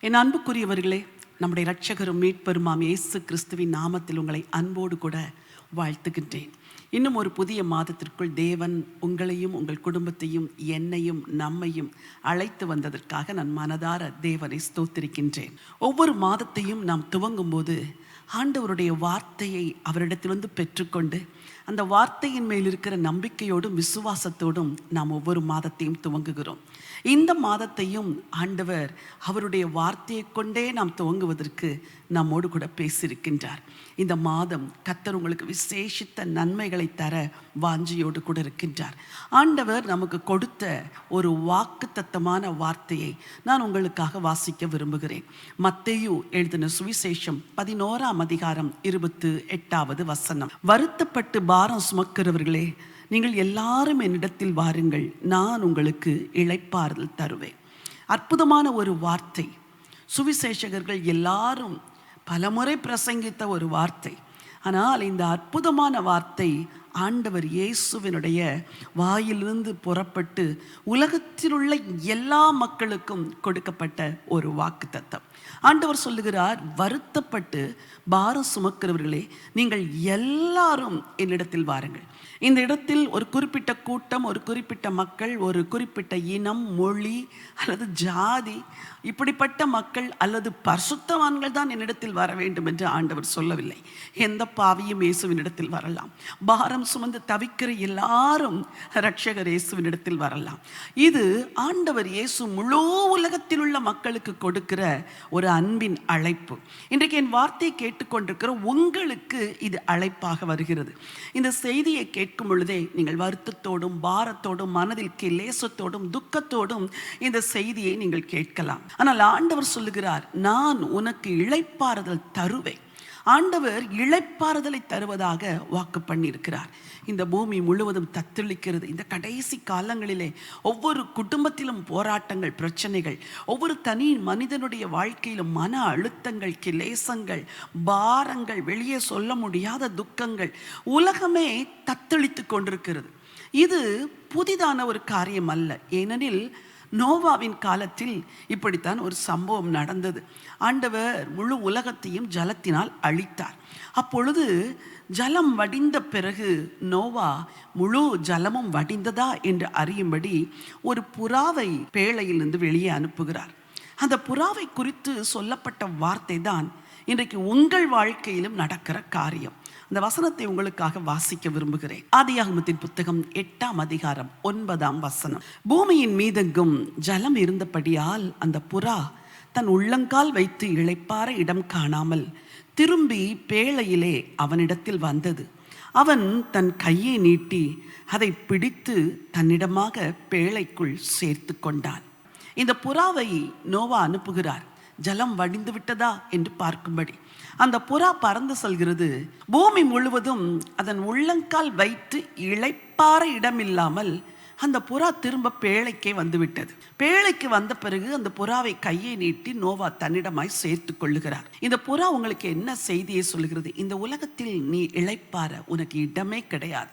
என் அன்புக்குரியவர்களே நம்முடைய இரட்சகரும் மீட்பெருமாம் இயேசு கிறிஸ்துவின் நாமத்தில் உங்களை அன்போடு கூட வாழ்த்துகின்றேன். இன்னும் ஒரு புதிய மாதத்திற்குள் தேவன் உங்களையும் உங்கள் குடும்பத்தையும் என்னையும் நம்மையும் அழைத்து வந்ததற்காக நான் மனதார தேவனை ஸ்தோத்திருக்கின்றேன். ஒவ்வொரு மாதத்தையும் நாம் துவங்கும் போது ஆண்டவருடைய வார்த்தையை அவரிடத்திலிருந்து பெற்றுக்கொண்டு அந்த வார்த்தையின் மேல் இருக்கிற நம்பிக்கையோடும் விசுவாசத்தோடும் நாம் ஒவ்வொரு மாதத்தையும் துவங்குகிறோம். இந்த மாதத்தையும் ஆண்டவர் அவருடைய வார்த்தையை கொண்டே நாம் துவங்குவதற்கு நம்மோடு கூட பேசியிருக்கின்றார். இந்த மாதம் கத்தர் உங்களுக்கு விசேஷித்த நன்மைகளை தர வாஞ்சியோடு கூட இருக்கின்றார். ஆண்டவர் நமக்கு கொடுத்த ஒரு வாக்கு தத்தமான வார்த்தையை நான் உங்களுக்காக வாசிக்க விரும்புகிறேன். மத்தையு எழுதின சுவிசேஷம் பதினோராம் அதிகாரம் இருபத்து எட்டாவது வசனம். வருத்தப்பட்டு பாரம் சுமக்கிறவர்களே நீங்கள் எல்லாரும் என்னிடத்தில் வாருங்கள். நான் உங்களுக்கு இழைப்பாறுதல் தருவேன். அற்புதமான ஒரு வார்த்தை. சுவிசேஷகர்கள் எல்லாரும் பலமுறை பிரசங்கித்த ஒரு வார்த்தை. ஆனால் இந்த அற்புதமான வார்த்தை ஆண்டவர் இயேசுவினுடைய வாயிலிருந்து புறப்பட்டு உலகத்தில் உள்ள எல்லா மக்களுக்கும் கொடுக்கப்பட்ட ஒரு வாக்கு தத்தம் ஆண்டவர் சொல்லுகிறார் வருத்தப்பட்டு பாரம் சுமக்கிறவர்களே நீங்கள் எல்லாரும் என்னிடத்தில் வாருங்கள். இந்த இடத்தில் ஒரு குறிப்பிட்ட கூட்டம் ஒரு குறிப்பிட்ட மக்கள் ஒரு குறிப்பிட்ட இனம் மொழி அல்லது ஜாதி இப்படிப்பட்ட மக்கள் அல்லது பரிசுத்தவான்கள் தான் என்னிடத்தில் வர வேண்டும் என்று ஆண்டவர் சொல்லவில்லை. எந்த பாவியும் இயேசுவினிடத்தில் வரலாம். பாரம் சுமந்து தவிக்கிற எல்லாரும் ரட்சகர் இயேசுவினிடத்தில் வரலாம். இது ஆண்டவர் இயேசு முழு உலகத்தில் உள்ள மக்களுக்கு கொடுக்கிற ஒரு அன்பின் அழைப்பு. இன்றைக்கு என் வார்த்தையை கேட்டுக்கொண்டிருக்கிற உங்களுக்கு இது அழைப்பாக வருகிறது. இந்த செய்தியை கேட்கும் பொழுதே நீங்கள் வருத்தத்தோடும் பாரத்தோடும் மனதில் கிலேசத்தோடும் துக்கத்தோடும் இந்த செய்தியை நீங்கள் கேட்கலாம். ஆனால் ஆண்டவர் சொல்லுகிறார் நான் உனக்கு இளைப்பாறுதல் தருவேன். ஆண்டவர் இளைப்பாறுதலை தருவதாக வாக்கு பண்ணியிருக்கிறார். இந்த பூமி முழுவதும் தத்தளிக்கிறது. இந்த கடைசி காலங்களிலே ஒவ்வொரு குடும்பத்திலும் போராட்டங்கள் பிரச்சனைகள் ஒவ்வொரு தனி மனிதனுடைய வாழ்க்கையிலும் மன அழுத்தங்கள் கிலேசங்கள் பாரங்கள் வெளியே சொல்ல முடியாத துக்கங்கள் உலகமே தத்தளித்து கொண்டிருக்கிறது. இது புதிதான ஒரு காரியம் அல்ல ஏனெனில் நோவாவின் காலத்தில் இப்படித்தான் ஒரு சம்பவம் நடந்தது. ஆண்டவர் முழு உலகத்தையும் ஜலத்தினால் அழித்தார். அப்பொழுது ஜலம் வடிந்த பிறகு நோவா முழு ஜலமும் வடிந்ததா என்று அறியும்படி ஒரு புறாவை பேழையிலிருந்து வெளியே அனுப்புகிறார். அந்த புறாவை குறித்து சொல்லப்பட்ட வார்த்தை தான் இன்றைக்கு உங்கள் வாழ்க்கையிலும் நடக்கிற காரியம். அந்த வசனத்தை உங்களுக்காக வாசிக்க விரும்புகிறேன். ஆதியாகமத்தின் புத்தகம் எட்டாம் அதிகாரம் ஒன்பதாம் வசனம். பூமியின் மீதெங்கும் ஜலம் இருந்தபடியால் அந்த புறா தன் உள்ளங்கால் வைத்து இளைப்பார இடம் காணாமல் திரும்பி பேழையிலே அவனிடத்தில் வந்தது. அவன் தன் கையை நீட்டி அதை பிடித்து தன்னிடமாக பேழைக்குள் சேர்த்து கொண்டான். இந்த புறாவை நோவா அனுப்புகிறார். ஜலம் வடிந்து விட்டதா? என்று பார்க்கும்படி. அந்த புறா பறந்து செல்கிறது. பூமி முழுவதும் அதன் உள்ளங்கால் வைத்து இழைப்பார இடமில்லாமல் அந்த புறா திரும்ப பேழைக்கே வந்துவிட்டது. பேழைக்கு வந்த பிறகு அந்த புறாவை கையை நீட்டி நோவா தன்னிடமாய் சேர்த்து கொள்ளுகிறார். இந்த புறா உங்களுக்கு என்ன செய்தியை சொல்லுகிறது இந்த உலகத்தில் நீ இழைப்பார உனக்கு இடமே கிடையாது.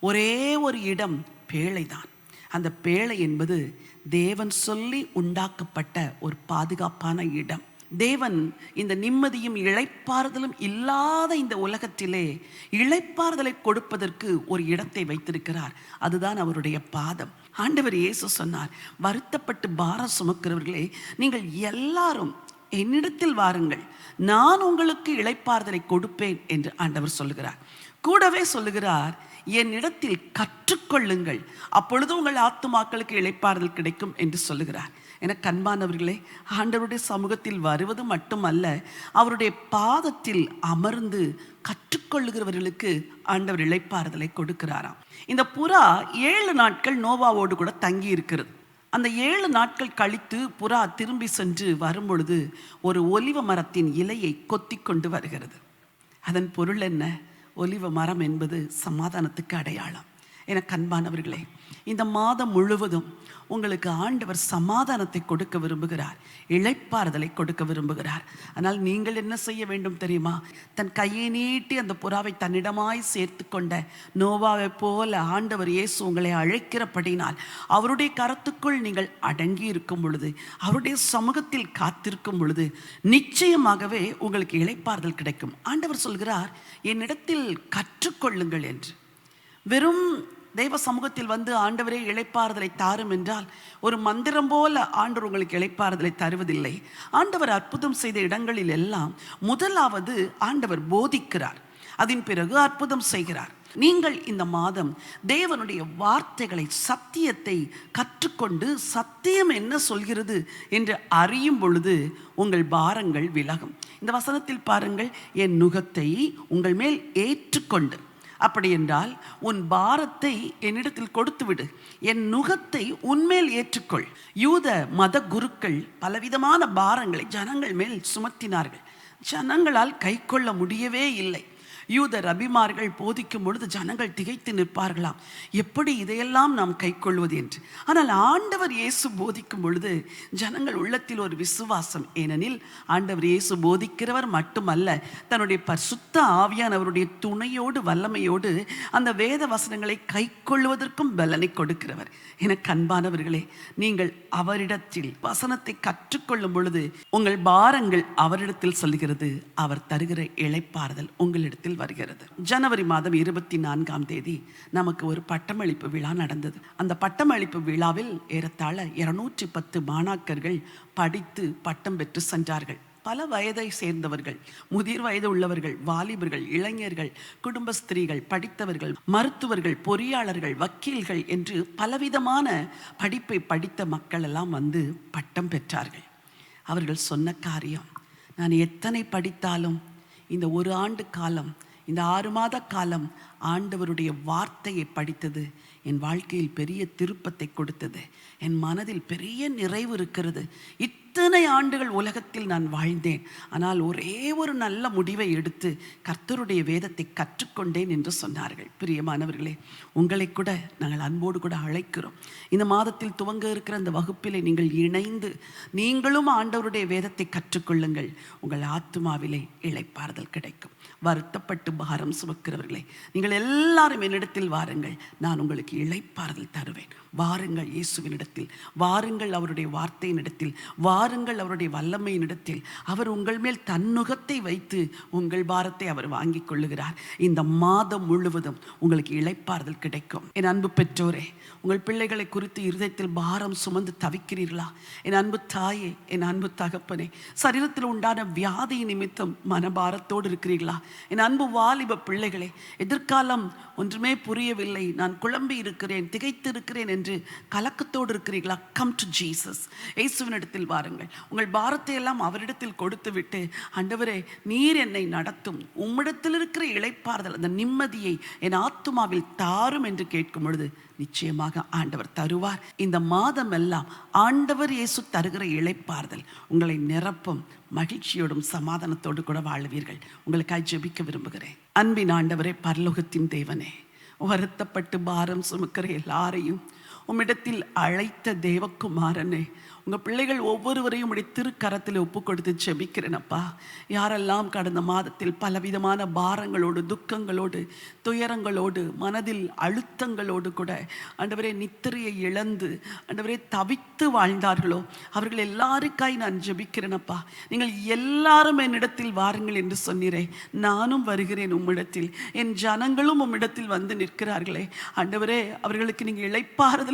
ஒரே ஒரு இடம் பேழைதான். அந்த பேழை என்பது தேவன் சொல்லி உண்டாக்கப்பட்ட ஒரு பாதுகாப்பான இடம். தேவன் இந்த நிம்மதியும் இழைப்பாறுதலும் இல்லாத இந்த உலகத்திலே இழைப்பாறுதலை கொடுப்பதற்கு ஒரு இடத்தை வைத்திருக்கிறார். அதுதான் அவருடைய பாதம். ஆண்டவர் இயேசு சொன்னார் வருத்தப்பட்டு பாரம் சுமக்கிறவர்களே நீங்கள் எல்லாரும் என்னிடத்தில் வாருங்கள். நான் உங்களுக்கு இழைப்பாறுதலை கொடுப்பேன் என்று ஆண்டவர் சொல்லுகிறார். கூடவே சொல்லுகிறார் என்னிடத்தில் கற்றுக்கொள்ளுங்கள். அப்பொழுது உங்கள் ஆத்துமாக்களுக்கு இழைப்பாறுதல் கிடைக்கும் என்று சொல்லுகிறார். என கண்பானவர்களே ஆண்டவருடைய சமூகத்தில் வருவது மட்டுமல்ல அவருடைய பாதத்தில் அமர்ந்து கற்றுக்கொள்ளுகிறவர்களுக்கு ஆண்டவர் இழைப்பாறுதலை கொடுக்கிறாராம். இந்த புறா ஏழு நாட்கள் நோவாவோடு கூட தங்கி இருக்கிறது அந்த ஏழு நாட்கள் கழித்து புறா திரும்பி சென்று வரும்பொழுது ஒரு ஒலிவ மரத்தின் இலையை கொத்தி கொண்டு வருகிறது. அதன் பொருள் என்ன? ஒலிவ மரம் என்பது சமாதானத்துக்கு அடையாளம். எனக்கு அன்பானவர்களே இந்த மாதம் முழுவதும் உங்களுக்கு ஆண்டவர் சமாதானத்தை கொடுக்க விரும்புகிறார் இழைப்பாறுதலை கொடுக்க விரும்புகிறார். ஆனால் நீங்கள் என்ன செய்ய வேண்டும் தெரியுமா? தன் கையை நீட்டி அந்த புறாவை தன்னிடமாய் சேர்த்து கொண்ட நோவாவை போல ஆண்டவர் இயேசு உங்களை அழைக்கிறபடினால் அவருடைய கரத்துக்குள் நீங்கள் அடங்கி இருக்கும் பொழுது அவருடைய சமூகத்தில் காத்திருக்கும் பொழுது நிச்சயமாகவே உங்களுக்கு இழைப்பாறுதல் கிடைக்கும். ஆண்டவர் சொல்கிறார் என்னிடத்தில் கற்றுக்கொள்ளுங்கள் என்று. வெறும் தெய்வ சமூகத்தில் வந்து ஆண்டவரே இளைப்பாறுதலை தாரும் என்றால் ஒரு மந்திரம் போல ஆண்டவர் உங்களுக்கு இழைப்பாறுதலை தருவதில்லை. ஆண்டவர் அற்புதம் செய்த இடங்களில் எல்லாம் முதலாவது ஆண்டவர் போதிக்கிறார். அதன் பிறகு அற்புதம் செய்கிறார். நீங்கள் இந்த மாதம் தேவனுடைய வார்த்தைகளை சத்தியத்தை கற்றுக்கொண்டு சத்தியம் என்ன சொல்கிறது என்று அறியும் பொழுது உங்கள் பாரங்கள் விலகும். இந்த வசனத்தில் பாருங்கள் என் நுகத்தை உங்கள் மேல் ஏற்றுக்கொண்டு. அப்படி என்றால் உன் பாரத்தை என்னிடத்தில் கொடுத்து விடு என் நுகத்தை உன்மேல் ஏற்றுக்கொள். யூத மத குருக்கள் பலவிதமான பாரங்களை ஜனங்கள் மேல் சுமத்தினார்கள். ஜனங்களால் கை கொள்ள முடியவே இல்லை. யூத ரபிமார்கள் போதிக்கும் பொழுது ஜனங்கள் திகைத்து நிற்பார்களாம். எப்படி இதையெல்லாம் நாம் கைக்கொள்வது என்று. ஆனால் ஆண்டவர் இயேசு போதிக்கும் பொழுது ஜனங்கள் உள்ளத்தில் ஒரு விசுவாசம். ஏனெனில் ஆண்டவர் இயேசு போதிக்கிறவர் மட்டுமல்ல தன்னுடைய பரிசுத்த ஆவியானவருடைய துணையோடு வல்லமையோடு அந்த வேத வசனங்களை கைக்கொள்வதற்கும் பலனை கொடுக்கிறவர். என கண்பானவர்களே நீங்கள் அவரிடத்தில் வசனத்தை கற்றுக்கொள்ளும் பொழுது உங்கள் பாரங்கள் அவரிடத்தில் சொல்கிறது அவர் தருகிற இழைப்பாறுதல் உங்களிடத்தில் வருகிறது. ஜனவரி மாதம் இருபத்தி நான்காம் தேதி நமக்கு ஒரு பட்டமளிப்பு விழா நடந்தது. அந்த பட்டமளிப்பு விழாவில் ஏறத்தாழ இருநூற்றி பத்து மாணாக்கர்கள் படித்து பட்டம் பெற்று சென்றார்கள். பல வயதை சேர்ந்தவர்கள் முதிர் வயது உள்ளவர்கள் வாலிபர்கள் இளைஞர்கள் குடும்ப ஸ்திரீகள் படித்தவர்கள் மருத்துவர்கள் பொறியாளர்கள் வக்கீல்கள் என்று பலவிதமான படிப்பை படித்த மக்கள் எல்லாம் வந்து பட்டம் பெற்றார்கள். அவர்கள் சொன்ன காரியம் நான் எத்தனை படித்தாலும் இந்த ஒரு ஆண்டு காலம் இந்த ஆறு மாத காலம் ஆண்டவருடைய வார்த்தையை படித்தது. என் வாழ்க்கையில் பெரிய திருப்பத்தை கொடுத்தது. என் மனதில் பெரிய நிறைவு இருக்கிறது. இத்தனை ஆண்டுகள் உலகத்தில் நான் வாழ்ந்தேன். ஆனால் ஒரே ஒரு நல்ல முடிவை எடுத்து கர்த்தருடைய வேதத்தை கற்றுக்கொண்டேன் என்று சொன்னார்கள். பிரியமானவர்களே உங்களை கூட நாங்கள் அன்போடு கூட அழைக்கிறோம். இந்த மாதத்தில் துவங்க இருக்கிற அந்த வகுப்பிலே நீங்கள் இணைந்து நீங்களும் ஆண்டவருடைய வேதத்தை கற்றுக்கொள்ளுங்கள். உங்கள் ஆத்மாவிலே இழைப்பாறுதல் கிடைக்கும். வருத்தப்பட்டு பாரம் சுமக்கிறவர்களே நீங்கள் எல்லாரும் என்னிடத்தில் வாருங்கள். நான் உங்களுக்கு இழைப்பாறுதல் தருவேன். வாருங்கள் இயேசுவினிடத்தில். வாருங்கள் அவருடைய வார்த்தையினிடத்தில். வாருங்கள் அவருடைய வல்லமையினிடத்தில் அவர் உங்கள் மேல் தன்னுகத்தை வைத்து உங்கள் பாரத்தை அவர் வாங்கிக் கொள்ளுகிறார். இந்த மாதம் முழுவதும் உங்களுக்கு இளைப்பாறுதல் கிடைக்கும். என் அன்பு பெற்றோரே உங்கள் பிள்ளைகளை குறித்து இருதயத்தில் பாரம் சுமந்து தவிக்கிறீர்களா? என் அன்பு தாயே என் அன்பு தகப்பனே சரீரத்தில் உண்டான வியாதி நிமித்தம் மனபாரத்தோடு இருக்கிறீர்களா? என் அன்பு வாலிப பிள்ளைகளே எதிர்காலம் ஒன்றுமே புரியவில்லை. நான் குழம்பி இருக்கிறேன் திகைத்து இருக்கிறேன் என்று கலக்கத்தோடு இருக்கிறீர்களா? கம் டு ஜீசஸ் இயேசுவினிடத்தில் வாருங்கள். உங்கள் பாரத்தை எல்லாம் அவரிடத்தில் கொடுத்து விட்டு ஆண்டவரே நீர் என்னை நடத்தும். உம்மிடத்தில் இருக்கிற இழைப்பாறுதல் அந்த நிம்மதியை என் ஆத்துமாவில் தாரும் என்று கேட்கும் பொழுது நிச்சயமாக ஆண்டவர் தருவார். இந்த மாதம் எல்லாம் ஆண்டவர் இயேசு தருகிற இழைப்பாறுதல் உங்களை நிரப்பும் மகிழ்ச்சியோடும் சமாதானத்தோடு கூட வாழுவீர்கள். உங்களுக்காக ஜெபிக்க விரும்புகிறேன். அன்பின் ஆண்டவரே பரலோகத்தின் தேவனே வருத்தப்பட்டு பாரம் சுமக்கிற எல்லாரையும் உம்மிடத்தில் அழைத்த தேவக்குமாரனே உங்கள் பிள்ளைகள் ஒவ்வொருவரையும் உடைய திருக்கரத்தில் ஒப்பு கொடுத்து ஜெபிக்கிறேனப்பா யாரெல்லாம் கடந்த மாதத்தில் பலவிதமான பாரங்களோடு துக்கங்களோடு துயரங்களோடு மனதில் அழுத்தங்களோடு கூட ஆண்டவரே நித்திரையை இழந்து ஆண்டவரே தவித்து வாழ்ந்தார்களோ அவர்கள் எல்லாருக்காய் நான் ஜெபிக்கிறேனப்பா நீங்கள் எல்லாரும் என்னிடத்தில் வாருங்கள் என்று சொன்னீரே. நானும் வருகிறேன் உம்மிடத்தில். என் ஜனங்களும் உம்மிடத்தில் வந்து நிற்கிறார்களே. ஆண்டவரே அவர்களுக்கு நீங்கள்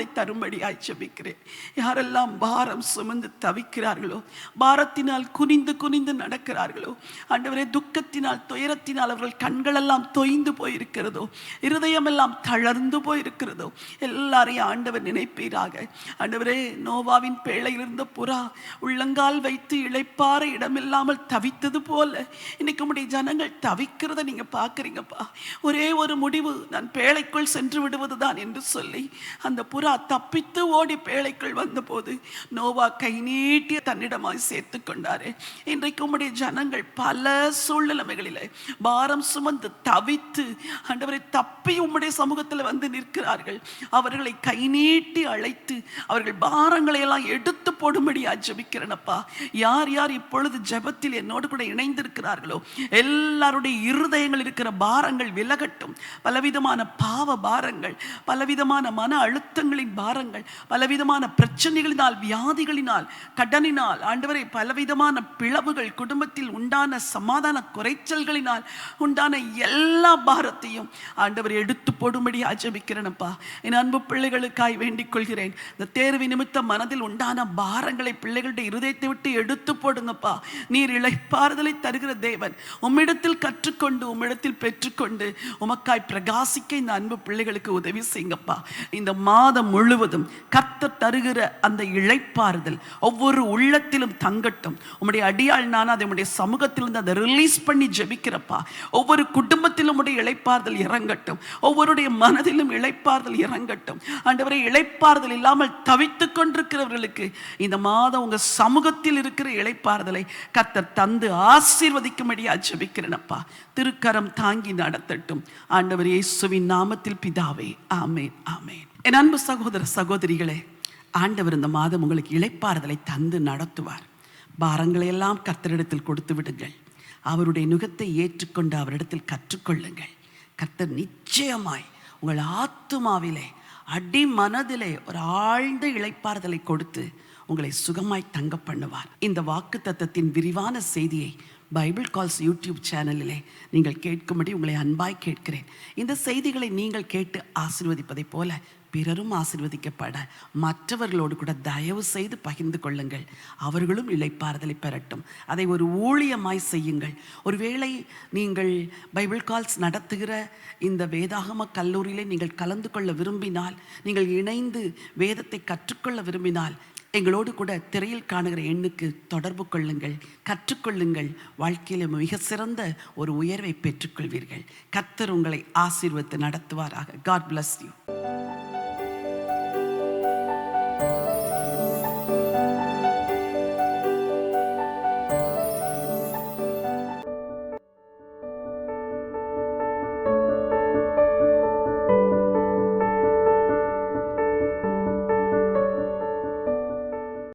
இளைப்பாறுதலை தரும்படியாய் ஜெபிக்கிறேன். யாரெல்லாம் பாரம் சுமந்து தவிக்கிறார்களோ பாரத்தினால் குனிந்து குனிந்து நடக்கிறார்களோ ஆண்டவரே துக்கத்தினால் துயரத்தினால் அவர்கள் கண்களெல்லாம் தொய்ந்து போயிருக்கிறதோ இருதயமெல்லாம் தளர்ந்து போயிருக்கிறதோ எல்லாரையும் ஆண்டவர் நினைப்பீராக. ஆண்டவரே நோவாவின் பேழையில் இருந்த புறா உள்ளங்கால் வைத்து இழைப்பார இடமில்லாமல் தவித்தது போல இன்னைக்கு உடைய ஜனங்கள் தவிக்கிறத நீங்க பார்க்குறீங்கப்பா. ஒரே ஒரு முடிவு நான் பேழைக்குள் சென்று விடுவதுதான் என்று சொல்லி அந்த புறா நோவா தப்பித்து ஓடி பேழைக்குள் வந்தபோது நோவா கை நீட்டி தன்னிடமாய் சேர்த்து கொண்டாரு. இன்றைக்கு உம்முடைய ஜனங்கள் பல சூழ்நிலைமைகளில் பாரம் சுமந்து தவித்து ஆண்டவரை தப்பி உம்முடைய சமூகத்தில் வந்து நிற்கிறார்கள். அவர்களை கை நீட்டி அழைத்து அவர்கள் பாரங்களை எல்லாம் எடுத்து போடும்படியா ஜெபிக்கிறேனப்பா. யார் யார் இப்பொழுது ஜபத்தில் என்னோடு கூட இணைந்திருக்கிறார்களோ எல்லாருடைய இருதயங்கள் இருக்கிற பாரங்கள் விலகட்டும். பலவிதமான பாவ பாரங்கள் பலவிதமான மன அழுத்தங்கள் அழுத்தங்களின் பாரங்கள் பலவிதமான பிரச்சனைகளினால் வியாதிகளினால் கடனினால் ஆண்டவரை பலவிதமான பிளவுகள் குடும்பத்தில் உண்டான சமாதான குறைச்சல்களினால் உண்டான எல்லா பாரத்தையும் ஆண்டவர் எடுத்து போடும்படி ஆஜபிக்கிறேனப்பா என் அன்பு பிள்ளைகளுக்காய் வேண்டிக் கொள்கிறேன் இந்த தேர்வு நிமித்த மனதில் உண்டான பாரங்களை பிள்ளைகளுடைய இருதயத்தை விட்டு எடுத்து போடுங்கப்பா. நீர் இழைப்பாறுதலை தருகிற தேவன் உம்மிடத்தில் கற்றுக்கொண்டு உம்மிடத்தில் பெற்றுக்கொண்டு உமக்காய் பிரகாசிக்க இந்த அன்பு பிள்ளைகளுக்கு உதவி செய்யுங்கப்பா. இந்த மாதம் முழுவதும் கத்த தருகிற அந்த இழைப்பாறுதல் ஒவ்வொரு உள்ளத்திலும் தங்கட்டும். உம்முடைய அடியாள் நான் அதை உடைய சமூகத்திலிருந்து அதை ரிலீஸ் பண்ணி ஜெபிக்கிறப்பா. ஒவ்வொரு குடும்பத்திலும் உடைய இழைப்பாறுதல் இறங்கட்டும். ஒவ்வொருடைய மனதிலும் இழைப்பாறுதல் இறங்கட்டும். ஆண்டவரை இழைப்பாறுதல் இல்லாமல் தவித்து கொண்டிருக்கிறவர்களுக்கு இந்த மாதம் உங்க சமூகத்தில் இருக்கிற இழைப்பாறுதலை கத்தர் தந்து ஆசீர்வதிக்கும்படியா ஜெபிக்கிறேனப்பா. திருக்கரம் தாங்கி நடத்தட்டும். ஆண்டவர் இயேசுவின் நாமத்தில் பிதாவே ஆமேன் ஆமேன். என் அன்பு சகோதர சகோதரிகளே ஆண்டவர் இந்த மாதம் உங்களுக்கு இளைப்பாறுதலை தந்து நடத்துவார். பாரங்களை எல்லாம் கர்த்தரிடத்தில் கொடுத்து விடுங்கள். அவருடைய நுகத்தை ஏற்றுக்கொண்டு அவரிடத்தில் கற்றுக்கொள்ளுங்கள். கர்த்தர் நிச்சயமாய் உங்கள் ஆத்துமாவிலே அடி மனதிலே ஒரு ஆழ்ந்த இழைப்பாறுதலை கொடுத்து உங்களை சுகமாய் தங்க பண்ணுவார். இந்த வாக்கு தத்தத்தின் விரிவான செய்தியை பைபிள் கால்ஸ் யூடியூப் சேனலிலே நீங்கள் கேட்கும்படி உங்களை அன்பாய் கேட்கிறேன். இந்த செய்திகளை நீங்கள் கேட்டு ஆசீர்வதிப்பதைப் போல பிறரும் ஆசிர்வதிக்கப்பட. மற்றவர்களோடு கூட தயவு செய்து பகிர்ந்து கொள்ளுங்கள். அவர்களும் இழைப்பாறுதலை பெறட்டும். அதை ஒரு ஊழியமாய் செய்யுங்கள். ஒருவேளை நீங்கள் பைபிள் கால்ஸ் நடத்துகிற இந்த வேதாகம கல்லூரியிலே நீங்கள் கலந்து கொள்ள விரும்பினால் நீங்கள் இணைந்து வேதத்தை கற்றுக்கொள்ள விரும்பினால் எங்களோடு கூட திரையில் காணுகிற எண்ணுக்கு தொடர்பு கொள்ளுங்கள். கற்றுக்கொள்ளுங்கள். வாழ்க்கையில் மிக சிறந்த ஒரு உயர்வை பெற்றுக்கொள்வீர்கள். கத்தர் உங்களை ஆசீர்வத்து நடத்துவாராக. God bless you